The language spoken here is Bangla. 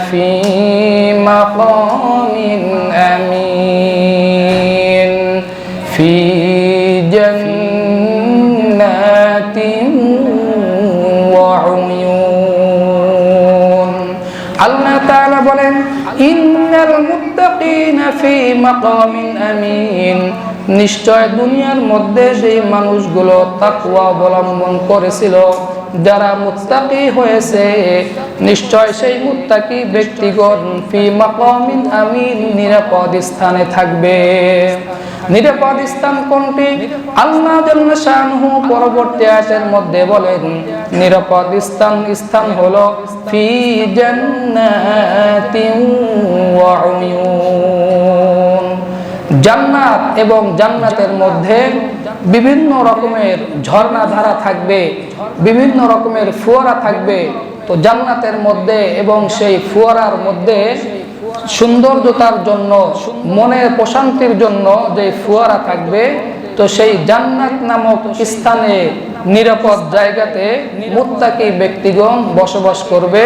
في مقام أمين في جنات وعيون আল্লাহ তাআলা বলেন ইন্নাল মুত্তাকিনা ফি মাকামিন আমিন নিশ্চয় দুনিয়ার মধ্যে যেই মানুষগুলো তাকওয়া অবলম্বন করেছিল যারা মুত্তাকি হয়েছে নিশ্চয় সেই মুত্তাকি ব্যক্তিগণ ফি মাকামিন আমিন, নিরাপদ স্থানে থাকবে। নিরাপদ স্থান কোনটি? আল্লাহ শানহু পরবর্তী আয়াতের মধ্যে বলেন, নিরাপদ স্থান স্থান হলো ফি জান্নাতিন ওয়া উয়ুন। জান্নাত এবং জান্নাতের মধ্যে বিভিন্ন রকমের ঝর্ণা ধারা থাকবে, বিভিন্ন রকমের ফুয়ারা থাকবে তো জান্নাতের মধ্যে এবং সেই ফুয়ারার মধ্যে সৌন্দর্যতার জন্য মনের প্রশান্তির জন্য যে ফুয়ারা থাকবে, তো সেই জান্নাত নামক স্থানে নিরাপদ জায়গাতে মুত্তাকি ব্যক্তিগণ বসবাস করবে।